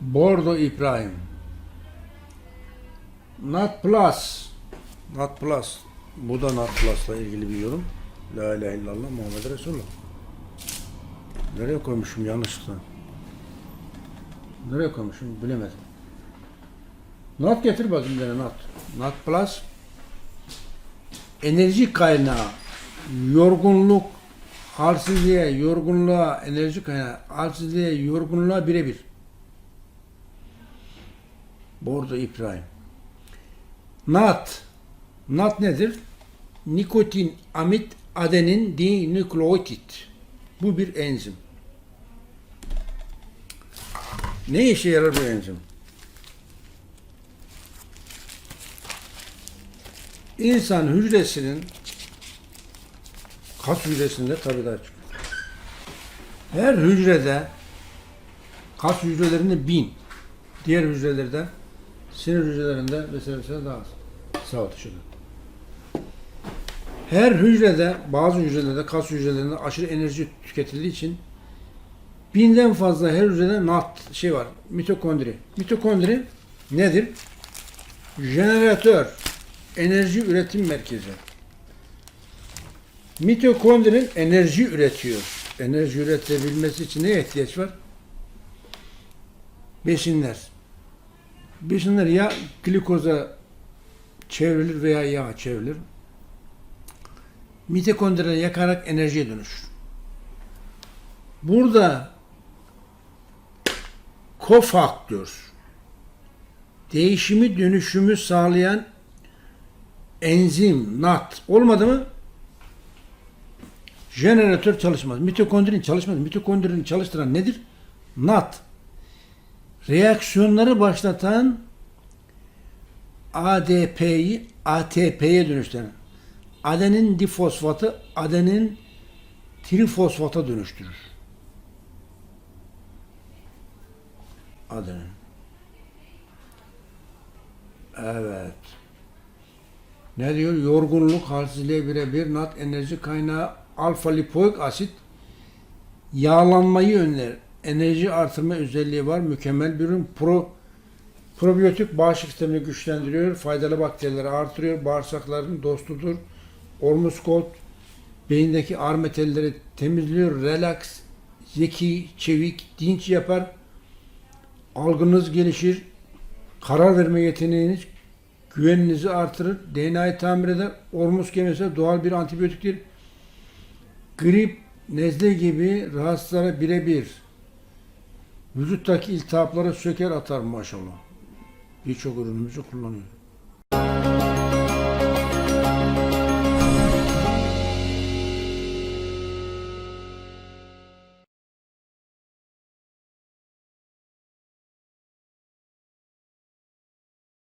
Bordo İbrahim. Nat Plus. Nat Plus. Bu da Nat Plus'la ilgili bir yorum. La ilahe illallah Muhammed Resulullah. Nereye koymuşum yanlışlıkla? Nereye koymuşum bilemedim. Nat getir bakayım bana Nat. Nat Plus enerji kaynağı yorgunluk halsizliğe, yorgunluğa, enerji kaynağı, halsizliğe, yorgunluğa birebir. Bordo İbrahim. NAT. NAT nedir? Nikotin, amit, adenin, dinükleotit. Bu bir enzim. Ne işe yarar bu enzim? İnsan hücresinin kas hücresinde tabii daha çok. Her hücrede kas hücrelerinde bin, diğer hücrelerde sinir hücrelerinde vesaire vesaire daha az. Sağ ederim. Her hücrede, bazı hücrelerde, kas hücrelerinde aşırı enerji tüketildiği için binden fazla her hücrede NAT şey var, mitokondri. Mitokondri nedir? Jeneratör, enerji üretim merkezi. Mitokondrinin enerji üretiyor. Enerji üretebilmesi için neye ihtiyaç var? Besinler. Besinler ya glikoza çevrilir veya yağ çevrilir. Mitokondrileri yakarak enerjiye dönüşür. Burada kofaktör değişimi dönüşümü sağlayan enzim, NAT olmadı mı jeneratör çalışmaz. Mitokondrin çalışmaz. Mitokondrini çalıştıran nedir? NAT. Reaksiyonları başlatan ADP'yi ATP'ye dönüştüren adenin difosfatı adenin trifosfata dönüştürür. Adenin. Evet. Ne diyor? Yorgunluk, halsizliğe birebir nat enerji kaynağı alfa lipoik asit yağlanmayı önler. Enerji artırma özelliği var. Mükemmel bir ürün. Pro, probiyotik bağışıklık sistemini güçlendiriyor. Faydalı bakterileri artırıyor. Bağırsakların dostudur. Ormuskot beyindeki ağır metalleri temizliyor. Relax, zeki, çevik, dinç yapar. Algınız gelişir. Karar verme yeteneğiniz güveninizi artırır. DNA'yı tamir eder. Ormus kemesi doğal bir antibiyotiktir. Grip, nezle gibi rahatsızlara birebir. Vücuttaki iltihapları söker atar maşallah. Birçok ürünümüzü kullanıyor.